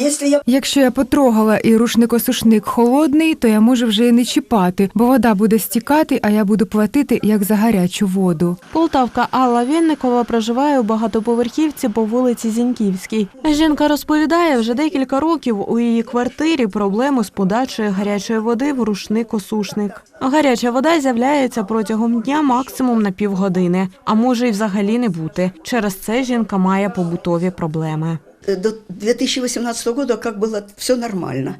Если я Якщо я потрогала і рушникосушник холодний, то я можу вже і не чіпати, бо вода буде стікати, а я буду платити як за гарячу воду. Полтавка Алла Вінникова проживає у багатоповерхівці по вулиці Зіньківській. Жінка розповідає, вже декілька років у її квартирі проблеми з подачею гарячої води в рушник-осушник. Гаряча вода з'являється протягом дня максимум на півгодини, а може й взагалі не бути. Через це жінка має побутові проблеми э, до 2018 года как было все нормально.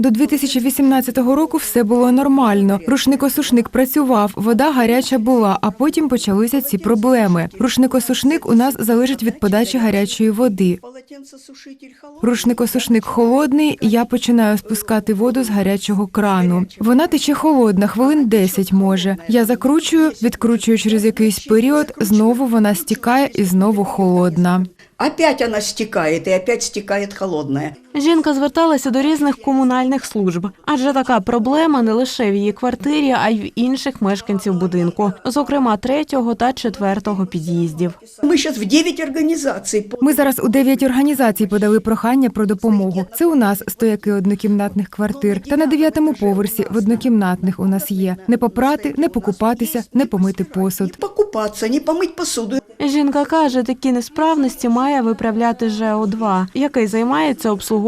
До 2018 року все було нормально. Рушникосушник працював, вода гаряча була, а потім почалися ці проблеми. Рушникосушник у нас залежить від подачі гарячої води. Полотенцесушитель холодный. Рушникосушник холодний, і я починаю спускати воду з гарячого крану. Вона тече холодна, хвилин 10 може. Я закручую, відкручую через якийсь період, знову вона стікає і знову холодна. Опять она стекает, и опять стекает холодная. Жінка зверталася до різних комунальних служб, адже така проблема не лише в її квартирі, а й в інших мешканців будинку, зокрема третього та четвертого під'їздів. Мы сейчас в 9 организаций. Ми зараз у дев'ять організацій подали прохання про допомогу. Це у нас стояки однокімнатних квартир. Та на дев'ятому поверсі в однокімнатних у нас є не попрати, не покупатися, не помити посуд. Не покупаться, не помыть посуду. Жінка каже, такі несправності має виправляти ЖО2, який займається обслуговуванням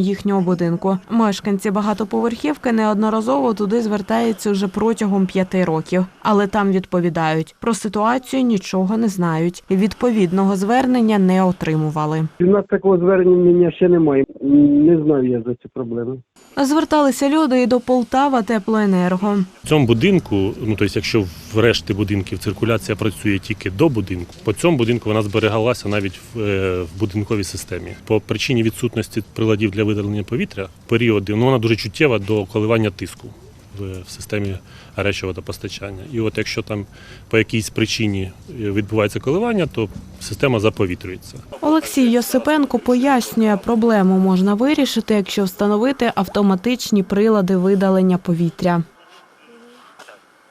їхнього будинку. Мешканці багатоповерхівки неодноразово туди звертаються вже протягом п'яти років, але там відповідають про ситуацію нічого не знають. Відповідного звернення не отримували. У нас такого звернення ще немає. Не знаю я за цю проблему. Зверталися люди і до Полтава теплоенерго. В цьому будинку, ну тобто, якщо в решті будинків циркуляція працює тільки до будинку, по цьому будинку вона зберігалася навіть в, е, в будинковій системі. По причині відсутності приладів для видалення повітря, періоди, ну вона дуже чуттєва до коливання тиску в, в системі гарячого. І от якщо там по якійсь причині е, відбувається коливання, то система заповітрюється. Олексій Йосипенко пояснює, проблему можна вирішити, якщо встановити автоматичні прилади видалення повітря.